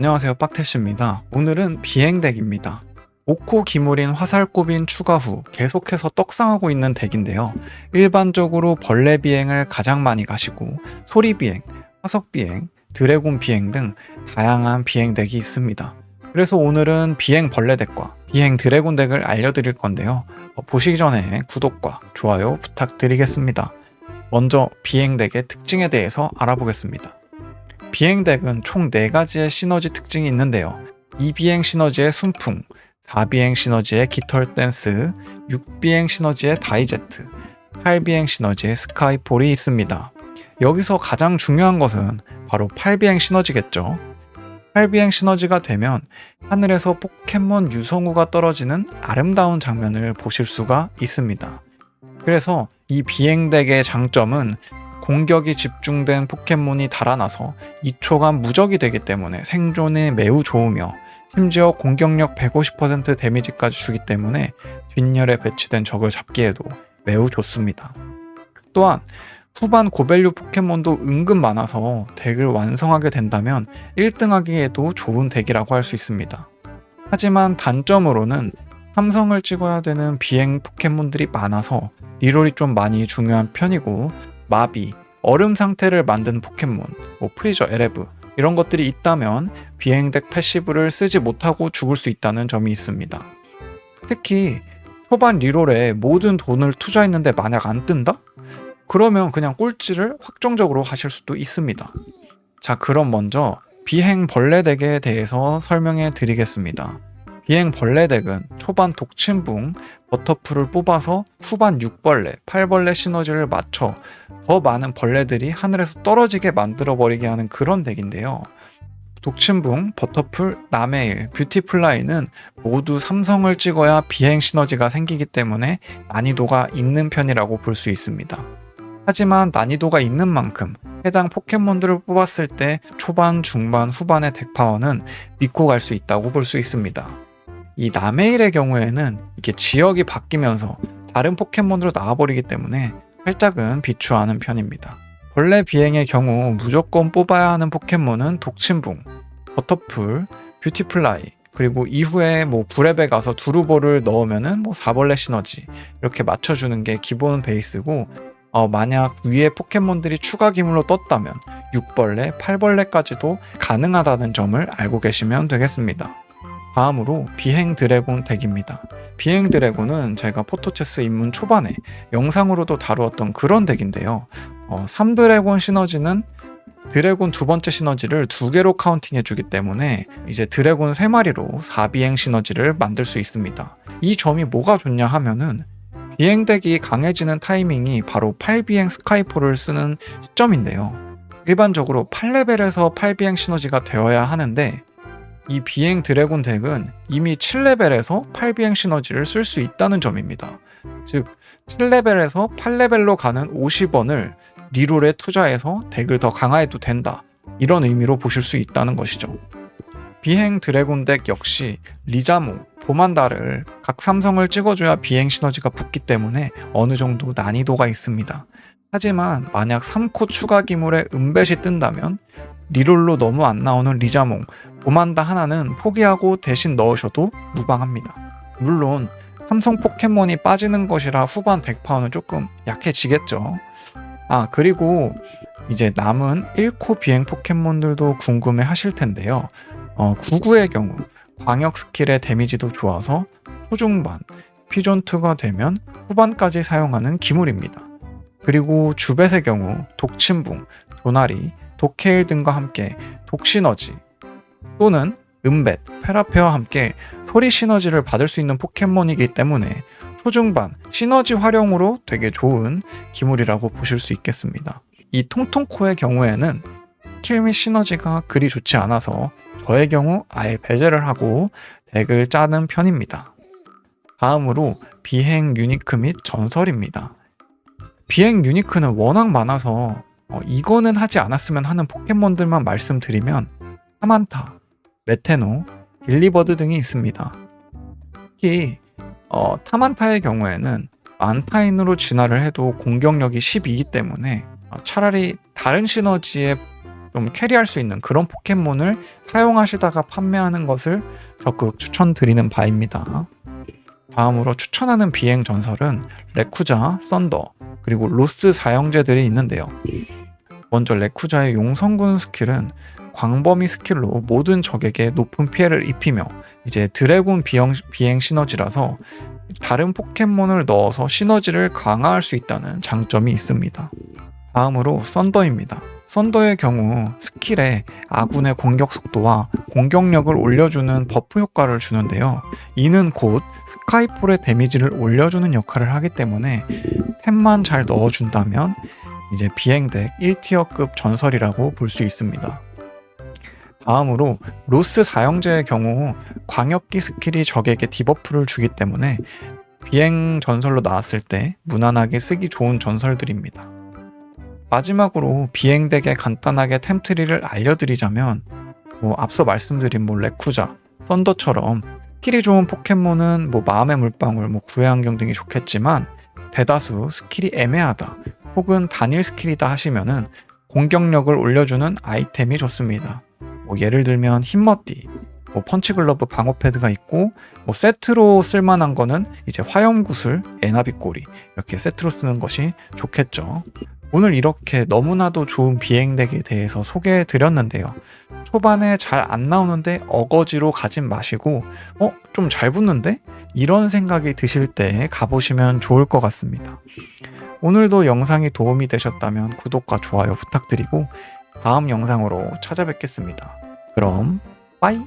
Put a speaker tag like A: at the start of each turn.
A: 안녕하세요 빡테시입니다. 오늘은 비행덱입니다. 오코 기물인 화살꼬빈 추가 후 계속해서 떡상하고 있는 덱인데요. 일반적으로 벌레 비행을 가장 많이 가시고 소리 비행, 화석 비행, 드래곤 비행 등 다양한 비행 덱이 있습니다. 그래서 오늘은 비행 벌레 덱과 비행 드래곤 덱을 알려드릴 건데요. 어, 보시기 전에 구독과 좋아요 부탁드리겠습니다. 먼저 비행 덱의 특징에 대해서 알아보겠습니다. 비행덱은 총 4가지의 시너지 특징이 있는데요. 2비행 시너지의 순풍, 4비행 시너지의 깃털 댄스, 6비행 시너지의 다이제트, 8비행 시너지의 스카이폴이 있습니다. 여기서 가장 중요한 것은 바로 8비행 시너지겠죠. 8비행 시너지가 되면 하늘에서 포켓몬 유성우가 떨어지는 아름다운 장면을 보실 수가 있습니다. 그래서 이 비행덱의 장점은 공격이 집중된 포켓몬이 달아나서 2초간 무적이 되기 때문에 생존에 매우 좋으며 심지어 공격력 150% 데미지까지 주기 때문에 뒷열에 배치된 적을 잡기에도 매우 좋습니다. 또한 후반 고밸류 포켓몬도 은근 많아서 덱을 완성하게 된다면 1등 하기에도 좋은 덱이라고 할 수 있습니다. 하지만 단점으로는 삼성을 찍어야 되는 비행 포켓몬들이 많아서 리롤이 좀 많이 중요한 편이고 마비, 얼음 상태를 만든 포켓몬, 뭐 프리저 에레브 이런 것들이 있다면 비행덱 패시브를 쓰지 못하고 죽을 수 있다는 점이 있습니다. 특히 초반 리롤에 모든 돈을 투자했는데 만약 안 뜬다? 그러면 그냥 꼴찌를 확정적으로 하실 수도 있습니다. 자, 그럼 먼저 비행 벌레 덱에 대해서 설명해 드리겠습니다. 비행 벌레 덱은 초반 독침붕, 버터풀을 뽑아서 후반 6벌레, 8벌레 시너지를 맞춰 더 많은 벌레들이 하늘에서 떨어지게 만들어 버리게 하는 그런 덱인데요. 독침붕, 버터풀, 나메일, 뷰티플라이는 모두 삼성을 찍어야 비행 시너지가 생기기 때문에 난이도가 있는 편이라고 볼 수 있습니다. 하지만 난이도가 있는 만큼 해당 포켓몬들을 뽑았을 때 초반, 중반, 후반의 덱 파워는 믿고 갈 수 있다고 볼 수 있습니다. 이 나메일의 경우에는 이게 지역이 바뀌면서 다른 포켓몬으로 나와버리기 때문에 살짝은 비추하는 편입니다. 벌레 비행의 경우 무조건 뽑아야 하는 포켓몬은 독침붕, 버터풀, 뷰티플라이, 그리고 이후에 뭐 9렙에 가서 두루보를 넣으면은 뭐 4벌레 시너지 이렇게 맞춰주는 게 기본 베이스고 어, 만약 위에 포켓몬들이 추가 기물로 떴다면 6벌레, 8벌레까지도 가능하다는 점을 알고 계시면 되겠습니다. 다음으로 비행 드래곤 덱입니다. 비행 드래곤은 제가 포토체스 입문 초반에 영상으로도 다루었던 그런 덱인데요. 어, 3드래곤 시너지는 드래곤 두 번째 시너지를 두 개로 카운팅 해 주기 때문에 이제 드래곤 세 마리로 4비행 시너지를 만들 수 있습니다. 이 점이 뭐가 좋냐 하면은 비행덱이 강해지는 타이밍이 바로 8비행 스카이포를 쓰는 시점인데요. 일반적으로 8레벨에서 8비행 시너지가 되어야 하는데 이 비행 드래곤 덱은 이미 7레벨에서 8비행 시너지를 쓸 수 있다는 점입니다. 즉 7레벨에서 8레벨로 가는 50원을 리롤에 투자해서 덱을 더 강화해도 된다. 이런 의미로 보실 수 있다는 것이죠. 비행 드래곤 덱 역시 리자모, 보만다를 각 삼성을 찍어줘야 비행 시너지가 붙기 때문에 어느 정도 난이도가 있습니다. 하지만 만약 3코 추가 기물에 은벳이 뜬다면 리롤로 너무 안 나오는 리자몽, 보만다 하나는 포기하고 대신 넣으셔도 무방합니다. 물론 삼성 포켓몬이 빠지는 것이라 후반 덱 파워는 조금 약해지겠죠. 아 그리고 이제 남은 1코 비행 포켓몬들도 궁금해 하실 텐데요. 어, 99의 경우 광역 스킬의 데미지도 좋아서 초중반, 피존2가 되면 후반까지 사용하는 기물입니다. 그리고 주벳의 경우 독침붕, 도나리, 독케일 등과 함께 독시너지 또는 은벳, 페라페와 함께 소리 시너지를 받을 수 있는 포켓몬이기 때문에 초중반 시너지 활용으로 되게 좋은 기물이라고 보실 수 있겠습니다. 이 통통코의 경우에는 스킬 및 시너지가 그리 좋지 않아서 저의 경우 아예 배제를 하고 덱을 짜는 편입니다. 다음으로 비행 유니크 및 전설입니다. 비행 유니크는 워낙 많아서 어, 이거는 하지 않았으면 하는 포켓몬들만 말씀드리면 타만타, 메테노, 딜리버드 등이 있습니다. 특히 어, 타만타의 경우에는 안타인으로 진화를 해도 공격력이 12이기 때문에 어, 차라리 다른 시너지의 좀 캐리할 수 있는 그런 포켓몬을 사용하시다가 판매하는 것을 적극 추천드리는 바입니다. 다음으로 추천하는 비행 전설은 레쿠자, 썬더, 그리고 로스 사형제들이 있는데요. 먼저 레쿠자의 용성군 스킬은 광범위 스킬로 모든 적에게 높은 피해를 입히며 이제 드래곤 비행, 비행 시너지라서 다른 포켓몬을 넣어서 시너지를 강화할 수 있다는 장점이 있습니다. 다음으로 썬더입니다. 썬더의 경우 스킬에 아군의 공격 속도와 공격력을 올려주는 버프 효과를 주는데요. 이는 곧 스카이폴의 데미지를 올려주는 역할을 하기 때문에 템만 잘 넣어준다면 이제 비행덱 1티어급 전설이라고 볼 수 있습니다. 다음으로 로스 사형제의 경우 광역기 스킬이 적에게 디버프를 주기 때문에 비행 전설로 나왔을 때 무난하게 쓰기 좋은 전설들입니다. 마지막으로 비행덱에 간단하게 템트리를 알려드리자면 뭐 앞서 말씀드린 뭐 레쿠자, 썬더처럼 스킬이 좋은 포켓몬은 뭐 마음의 물방울, 뭐 구애 안경 등이 좋겠지만 대다수 스킬이 애매하다 혹은 단일 스킬이다 하시면은 공격력을 올려주는 아이템이 좋습니다. 뭐 예를 들면 힘머띠, 뭐 펀치글러브 방어 패드가 있고 뭐 세트로 쓸만한 거는 이제 화염구슬, 에나비꼬리 이렇게 세트로 쓰는 것이 좋겠죠. 오늘 이렇게 너무나도 좋은 비행덱에 대해서 소개해 드렸는데요. 초반에 잘 안 나오는데 어거지로 가진 마시고 어? 좀 잘 붙는데? 이런 생각이 드실 때 가보시면 좋을 것 같습니다. 오늘도 영상이 도움이 되셨다면 구독과 좋아요 부탁드리고 다음 영상으로 찾아뵙겠습니다. 그럼 빠이